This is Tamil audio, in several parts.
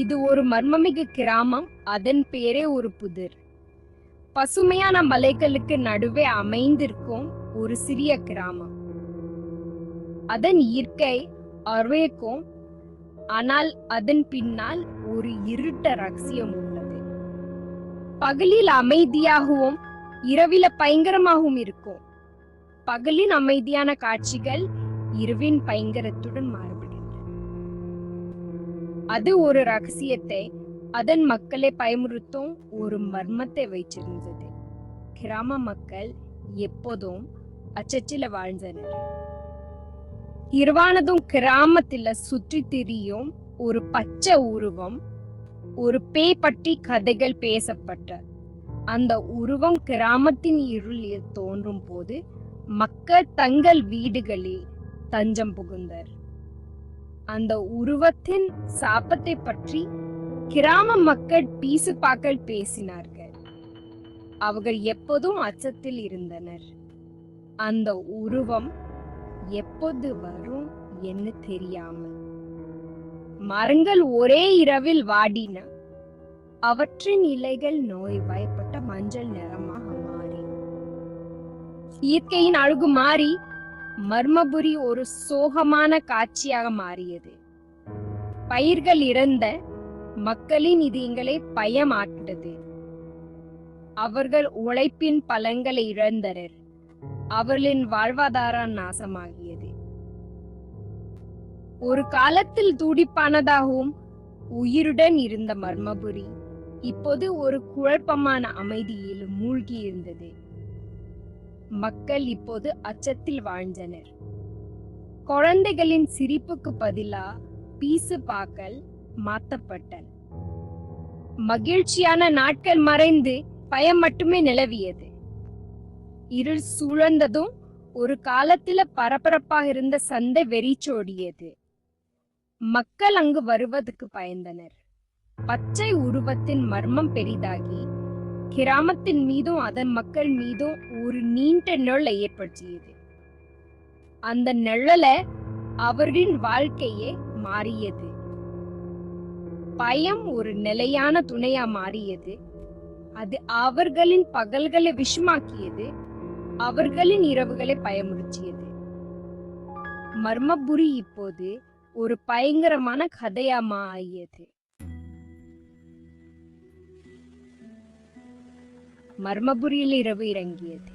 இது ஒரு மர்மமிகு கிராமம் அதன் பேரே ஒரு புதிர். பசுமையான மலைகளுக்கு நடுவே அமைந்திருக்கும் ஒரு சிறிய கிராமம். அதன் இயற்கை அருவேக்கும் ஆனால் அதன் பின்னால் ஒரு இருட்ட ரகசியம் உள்ளது. பகலில் அமைதியாகவும் இரவில பயங்கரமாகவும் இருக்கும். பகலின் அமைதியான காட்சிகள் இரவின் பயங்கரத்துடன் மாறும். அது ஒரு ரகசியத்தை அதன் மக்களை பயமுறுத்தும் ஒரு மர்மத்தை வைச்சிருந்தது கிராம மக்கள் எப்போதும் அச்சச்சில வாழ்ந்தனர். இரவானதும் கிராமத்துல சுற்றி திரியும் ஒரு பச்சை உருவம் ஒரு பேய் பற்றி கதைகள் பேசப்பட்ட. அந்த உருவம் கிராமத்தின் இருளில் தோன்றும் போது மக்கள் தங்கள் வீடுகளில் தஞ்சம் புகுந்தர் அந்த உருவத்தின் சாபத்தை பற்றி கிராம மக்கள் பீசுப்பாக்கள் பேசினார்கள். அவர்கள் எப்போதும் அச்சத்தில் இருந்தனர். அந்த உருவம் எப்போது வரும் என்று தெரியாமல். மரங்கள் ஒரே இரவில் வாடின. அவற்றின் இலைகள் நோய் பயப்பட்ட மஞ்சள் நிறமாக மாறி. இயற்கையின் அழகு மாறி மர்மபுரி ஒரு சோகமான காட்சியாக மாறியது. பயிர்கள் இறந்த மக்களின் இது எங்களை பயமாட்டது அவர்கள் உழைப்பின் பலன்களை இழந்தனர். அவர்களின் வாழ்வாதாரம் நாசமாகியது. ஒரு காலத்தில் துடிப்பானதாகவும் உயிருடன் இருந்த மர்மபுரி இப்போது ஒரு குழப்பமான அமைதியில் மூழ்கி இருந்தது மக்கள் இப்போது அச்சத்தில் வாழ்ந்தனர். குழந்தைகளின் சிரிப்புக்கு பதிலா பீசு பாக்கல் மாத்தப்பட்டன. மகிழ்ச்சியான நாட்கள் மறைந்து பயம் மட்டுமே நிலவியது. இருள் சூழ்ந்ததும் ஒரு காலத்துல பரபரப்பாக இருந்த சந்தை வெறிச்சோடியது மக்கள் அங்கு வருவதற்கு பயந்தனர். பச்சை உருவத்தின் மர்மம் பெரிதாகி கிராமத்தின் மீதும் அதன் மக்கள் மீதும் ஒரு நீண்ட நிழலை ஏற்படுத்தியது. அந்த நிழல அவர்களின் வாழ்க்கையே மாறியது. பயம் ஒரு நிலையான துணையா மாறியது. அது அவர்களின் பகல்களை விஷமாக்கியது. அவர்களின் இரவுகளை பயமுறுத்தியது. மர்மபுரி இப்போது ஒரு பயங்கரமான கதையா மாறியது. மர்மபுரியில் இரவு இறங்கியது.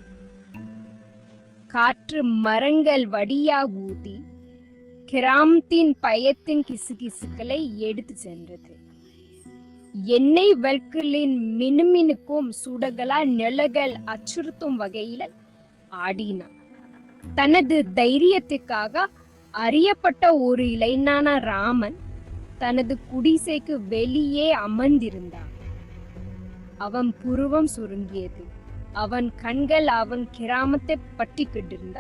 காற்று மரங்கள் வடியா ஊதி கிராமத்தின் பயத்தின் கிசுகிசுக்களை எடுத்து சென்றது. எண்ணெய் வல்களின் மினுமினுக்கும் சுடகளா நிழல்கள் அச்சுறுத்தும் வகையில் ஆடினான் தனது தைரியத்துக்காக அறியப்பட்ட ஒரு இளைஞனான ராமன் தனது குடிசைக்கு வெளியே அமர்ந்திருந்தான் அவன் புருவம் சுருங்கியது. அவன் கண்கள் அவன் கிராமத்தை பற்றிக்கிட்டிருந்த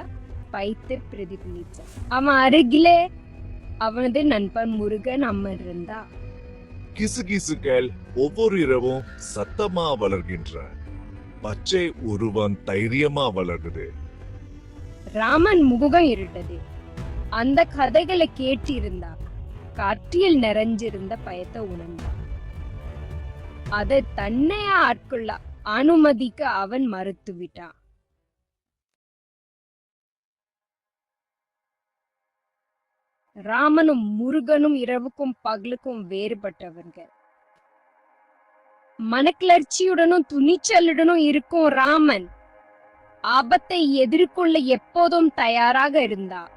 பைத்து பிரதிபலித்தான். அவன் அருகிலே அவனது நண்பன் முருகன் அமர்ந்திருந்தா கிசுகிசுக்கள் ஒவ்வொரு இரவும் சத்தமா வளர்கின்ற. பச்சை உருவம் தைரியமா வளருது. ராமன் முகம் இருட்டது. அந்த கதைகளை கேட்டிருந்தா காற்றில் நிறைஞ்சிருந்த பயத்தை உணர்ந்தான் அதை தன்னையா ஆட்கொள்ள அனுமதிக்க அவன் மறுத்துவிட்டான். ராமனும் முருகனும் இரவுக்கும் பகலுக்கும் வேறுபட்டவர்கள். மனக்கிளர்ச்சியுடனும் துணிச்சலுடனும் இருக்கும் ராமன் ஆபத்தை எதிர்கொள்ள எப்போதும் தயாராக இருந்தார்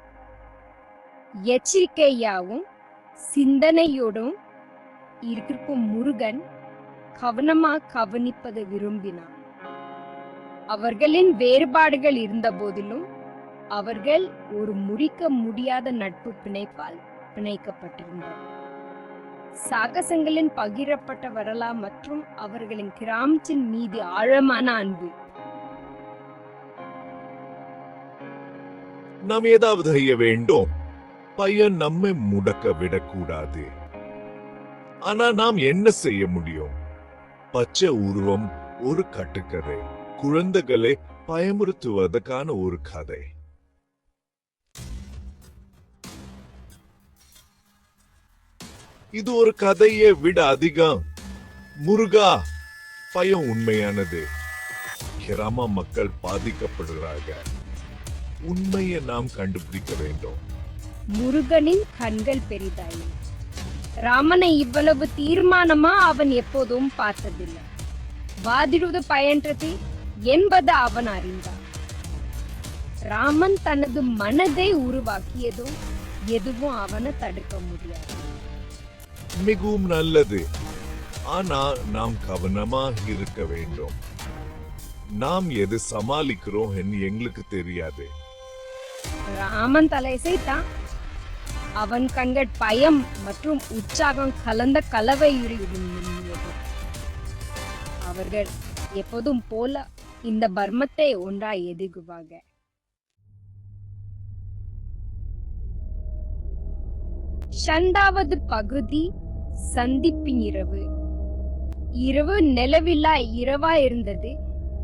எச்சரிக்கையாவும் சிந்தனையோடும் இருக்கும் முருகன் கவனமா கவனிப்பதை விரும்பினான் அவர்களின் வேறுபாடுகள் இருந்த போதிலும் அவர்கள் ஒரு முடிக்க முடியாத நட்பு பிணைப்பால் பிணைக்கப்பட்டிருந்தனர். சாகசங்களின் பகிரப்பட்ட வரலாறு மற்றும் அவர்களின் கிராமத்தின் மீது ஆழமான அன்பு. நாம் ஏதாவது செய்ய வேண்டும். பையன் நம்மை முடக்க விடக்கூடாது. ஆனா நாம் என்ன செய்ய முடியும்? பச்சை உருவம் ஒரு கட்டுக்கதை. குழந்தைகளை பயமுறுத்துவதற்கான ஒரு கதை. இது ஒரு கதையை விட அதிகம். முருகா பயம் உண்மையானது. கிராம மக்கள் பாதிக்கப்படுகிறாங்க உண்மையை நாம் கண்டுபிடிக்க வேண்டும். முருகனின் கண்கள் பெரிதாயின. ராமனை இவ்வளவு தீர்மானமா அவன் எப்போதும் பார்த்ததில்லை. வாதிடுவது பயன்றது என்பது அவன் அறிந்தான். ராமன் தனது மனதை உருவாக்கியதும் எதுவும் அவனை தடுக்க முடியாது. மிகவும் நல்லது. ஆனா நாம் கவனமாக இருக்க வேண்டும். நாம் எது சமாளிக்கிறோம் என்று எங்களுக்கு தெரியாது. ராமன் தலையசைத்தான் அவன் கண்கள் பயம் மற்றும் உற்சாகம் கலந்த கலவை அவர்கள் எப்போதும் போல இந்த பர்மத்தை ஒன்றாய் எதிர்குவாங்க ஷண்டாவது பகுதி சந்திப்பின் இரவு. இரவு நிலவில்லா இரவா இருந்தது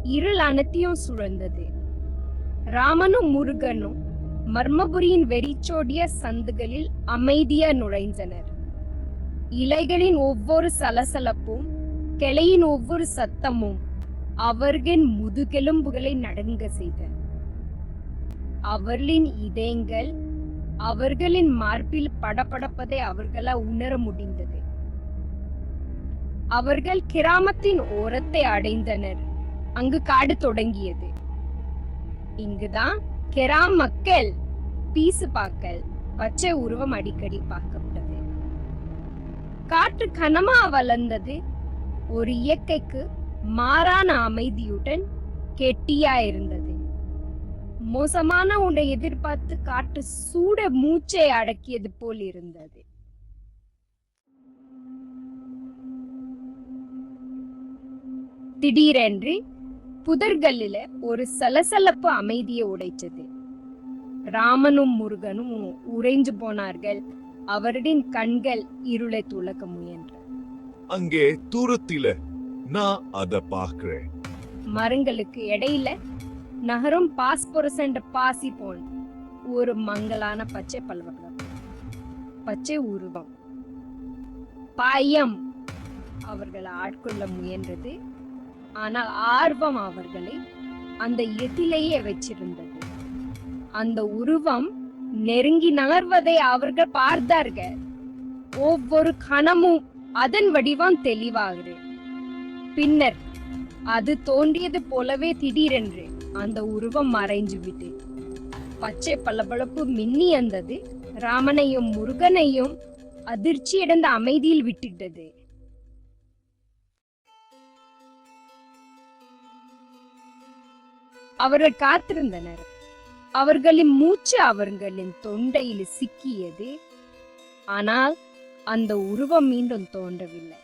இருள் அனைத்தையும் சுழந்தது. ராமனும் முருகனும் மர்மபுரியின் வெறிச்சோடிய சந்துகளில் அமைதியா நுழைந்தனர். இலைகளின் ஒவ்வொரு சலசலப்பும் கிளையின் ஒவ்வொரு சத்தமும் அவர்களின் முதுகெலும்புகளை நடுங்க செய்தன அவர்களின் இதயங்கள் அவர்களின் மார்பில் படபடப்பதை அவர்களால் உணர முடிந்தது. அவர்கள் கிராமத்தின் ஓரத்தை அடைந்தனர். அங்கு காடு தொடங்கியது. இங்குதான் கெராம் மக்கள் பீசு பாக்கள் பச்சை உருவம் அடிக்கடி பார்க்கப்பட்டது. காற்று கனமா வளர்ந்தது. ஒரு இயற்கைக்கு மாறான அமைதியுடன் கெட்டியா இருந்தது. மோசமான உன்னை எதிர்பார்த்து காற்று சூட மூச்சை அடக்கியது போல் இருந்தது. திடீரென்று புதர்களில ஒரு சலசலப்பு அமைதியை உடைச்சது ராமனும் முருகனும் உறைஞ்சு போனார்கள். அவரின் கண்கள் இருளை துளக்க முயன்ற. அங்கே தூரத்தில நான் அத பாக்குறேன் மரங்களுக்கு இடையில நகரும் பாஸ்பொரஸ் என்ற பாசி போல் ஒரு மங்கலான பச்சை பல்வகம் பச்சை உருவம். பயம் அவர்களை ஆட்கொள்ள முயன்றது. ஆனால் ஆர்வம் அவர்களை அந்த எதிலேயே வச்சிருந்தது. அந்த உருவம் நெருங்கி நகர்வதை அவர்கள் பார்த்தார்கள். ஒவ்வொரு கணமும் அதன் வடிவம் தெளிவாகிறது. பின்னர் அது தோன்றியது போலவே திடீரென்று அந்த உருவம் மறைஞ்சு விட்டு பச்சை பளபளப்பு மின்னி அந்தது ராமனையும் முருகனையும் அதிர்ச்சி அடைந்த அமைதியில் விட்டுட்டது அவர்கள் காத்திருந்தனர். அவர்களின் மூச்சு அவர்களின் தொண்டையில் சிக்கியது. ஆனால் அந்த உருவம் மீண்டும் தோன்றவில்லை.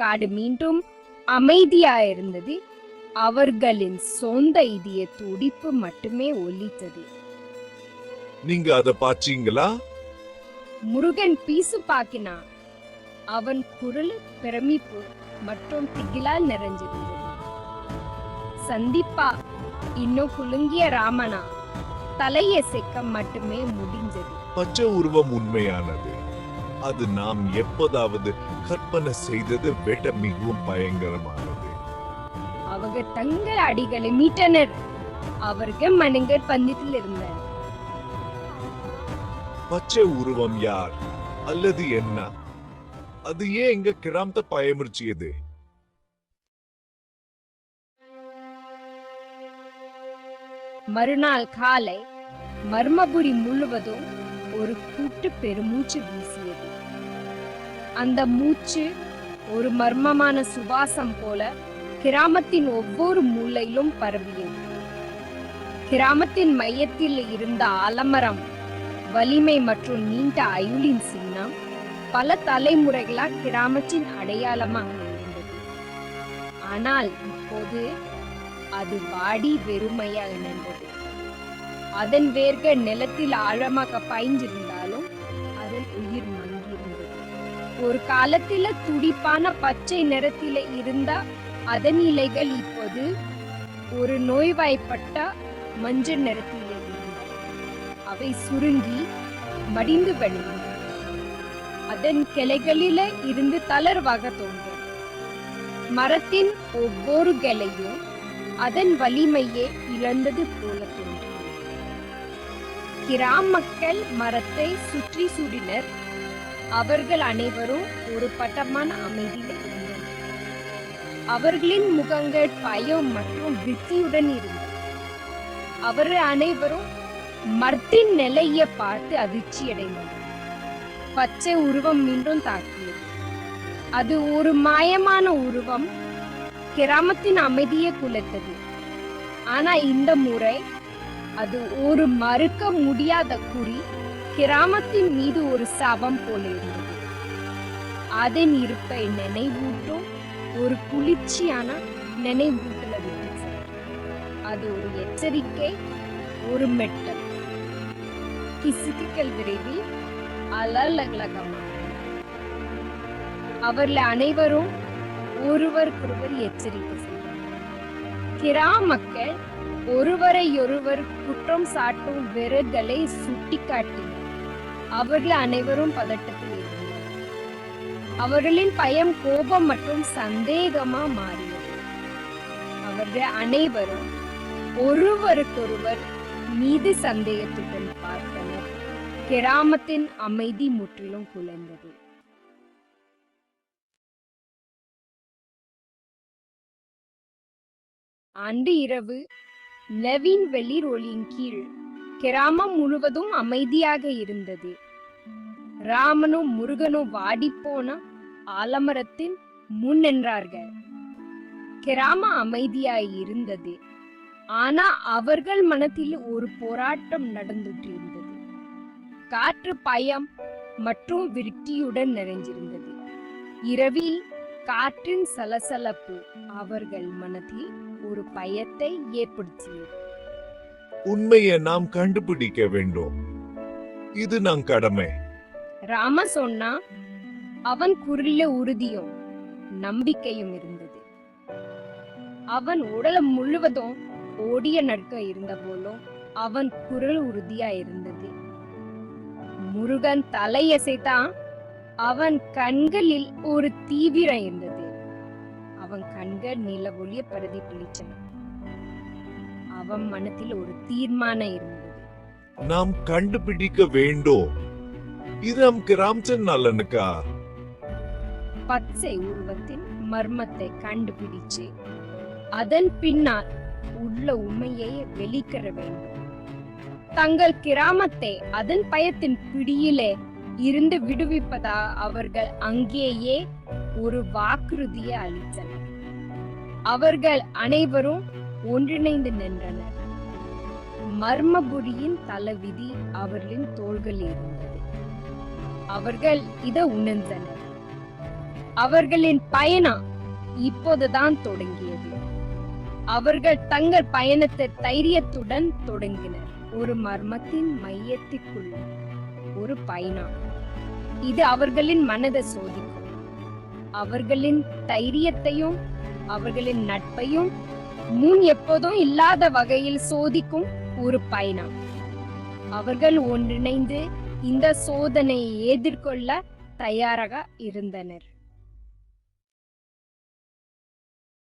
காடு மீண்டும் அமைதியாயிருந்தது. அவர்களின் சொந்த இதய துடிப்பு மட்டுமே ஒலித்தது. நீங்க அத பாச்சீங்களா முருகன் பீசு பாக்கினான். அவன் குரல் பிரமிப்பு மற்றும் திகிலால் நிறைஞ்சிருந்தது சந்திப்பா. இன்னும் குலுங்கிய ராமனா. தலையசைக்க மட்டுமே முடிஞ்சது. பச்சை உருவம் உண்மையானது. அது நாம் எப்போதாவது கற்பனை செய்தது விட மிகவும் பயங்கரமானது. அவங்க தங்கள் அடிகளை மீட்டனர். அவர்கள் மனங்கள் பந்தத்தில் இருந்தனர். பச்சை உருவம் யார்? அல்லது என்ன? அது ஏன் எங்க கிராமத்தை பயமுறுச்சியது மறுநாள் காலை மர்மபுரி முழுவதும் ஒரு கூட்டு பெருமூச்சு வீசியது. அந்த மூச்சு ஒரு மர்மமான சுவாசம் போல கிராமத்தின் ஒவ்வொரு மூலையிலும் பரவியது. கிராமத்தின் மையத்தில் இருந்த ஆலமரம் வலிமை மற்றும் நீண்ட அயுளின் சின்னம் பல தலைமுறைகளால் கிராமத்தின் அடையாளமாக இருந்தது. ஆனால் இப்போது அது வாடி வெறுமையாக நின்றது. அதன் வேர்கள் நிலத்தில் ஆழமாக பாய்ந்திருந்தாலும் அதன் உயிர் மங்கியிருந்தது. ஒரு காலத்தில துடிப்பான பச்சை நிறத்தில இருந்த அதன் இலைகள் இப்போது ஒரு நோய்வாய்ப்பட்ட மஞ்சள் நிறத்தில் இருந்தன. அவை சுருங்கி மடிந்து வழி அதன் கிளைகளில இருந்து தளர்வாக தோன்றும் மரத்தின் ஒவ்வொரு கிளையும் அதன் வலிமையை இழந்தது போல தோன்றும் கிராம மக்கள் மரத்தை சுற்றி சூடினர். அவர்கள் அனைவரும் ஒரு பட்டமான அமைதியில் இருந்தனர். அவர்களின் முகங்கள் பயம் மற்றும் விருத்தியுடன் இருந்தன. அவர்கள் அனைவரும் மர்த்தின் நிலையை பார்த்து அதிர்ச்சி அடைந்தனர் பச்சை உருவம் மீண்டும் தாக்கியது. அது ஒரு மாயமான உருவம் கிராமத்தின் அமைதியை குலைத்தது. ஆனா இந்த முறை அது ஒரு மறுக்க முடியாத குறி கிராமத்தின் மீது ஒரு சாபம் போல இருந்தது. அதன் இருப்பை நினைவூட்டும் ஒரு குளிர்ச்சியான நினைவூட்டல விட்டு அது ஒரு எச்சரிக்கை ஒரு மெட்டல். கிசுக்குகள் விரைவில் அலலகலகமாக அவர்கள் அனைவரும் ஒருவருக்கொருவர் எச்சரிக்கை செய்தனர் கிராம மக்கள் ஒருவரையொருவர் குற்றம் சாட்டும் விரல்களை சுட்டிக்காட்டினர் அவர்கள் அனைவரும் பதட்டத்தில் இருந்தனர். அவர்களின் பயம் கோபம் மற்றும் சந்தேகமா மாறியது. அவர்கள் அனைவரும் ஒருவருக்கொருவர் மீது சந்தேகத்துடன் பார்த்தனர். கிராமத்தின் அமைதி முற்றிலும் குலைந்தது. அன்று இரவு லெவின் வெளிர் ஒளியின் கீழ் கிராமம் முழுவதும் அமைதியாக இருந்தது. ராமனும் முருகனும் வாடிப்போன ஆலமரத்தின் முன் நின்றார்கள். கிராம அமைதியாய் இருந்தது. ஆனா அவர்கள் மனத்தில் ஒரு போராட்டம் நடந்துட்டு இருந்தது காற்று பயம் மற்றும் விருட்டியுடன் நிறைஞ்சிருந்தது. இரவில் காற்றின் சலசலப்பு அவர்கள் மனதில் ஒரு பயத்தை ஏற்படுத்தியது. உண்மையை நாம் கண்டுபிடிக்க வேண்டும். இது நம் கடமை. ராம சொன்னா அவன் குரல்ல உறுதியும் நம்பிக்கையும் இருந்தது. அவன் உடலம் முழுவதும் ஓடிய நடுக்க இருந்த போலும் அவன் குரல் உறுதியா இருந்தது. முருகன் தலையசைத்தான் அவன் கண்களில் ஒரு தீவிரம் இருந்தது. அவன் கண்கள் நில ஒளிய பிரதிபலிச்சன அவன் மனத்தில் ஒரு தீர்மானம் இருந்தது. நாம் கண்டுபிடிக்க வேண்டும். இது நம் கிராமத்தின் நலனுக்கா பச்சை உருவத்தின் மர்மத்தை கண்டுபிடிச்சு அதன் பின்னால் உள்ள உண்மையை வெளிக்கர வேண்டும். தங்கள் கிராமத்தை அதன் பயத்தின் பிடியிலே இருந்து விடுவிப்பதா அவர்கள் அங்கேயே ஒரு வாக்குறுதியை அளித்தனர். அவர்கள் அனைவரும் ஒன்றிணைந்து நின்றனர். மர்மபுரியின் தலைவிதி அவர்களின் தோள்களில் இருந்தது. அவர்கள் இதை உணர்ந்தனர். அவர்களின் பயணம் இப்போதுதான் தொடங்கியது. அவர்கள் தங்கள் பயணத்தை தைரியத்துடன் தொடங்கினர். ஒரு மர்மத்தின் மையத்திற்குள் ஒரு பயணம். இது அவர்களின் மனதை சோதிக்கும். அவர்களின் தைரியத்தையும் அவர்களின் நட்பையும் முன் எப்போதும் இல்லாத வகையில் சோதிக்கும் ஒரு பயணம். அவர்கள் ஒன்றிணைந்து இந்த சோதனையை எதிர்கொள்ள தயாராக இருந்தனர்.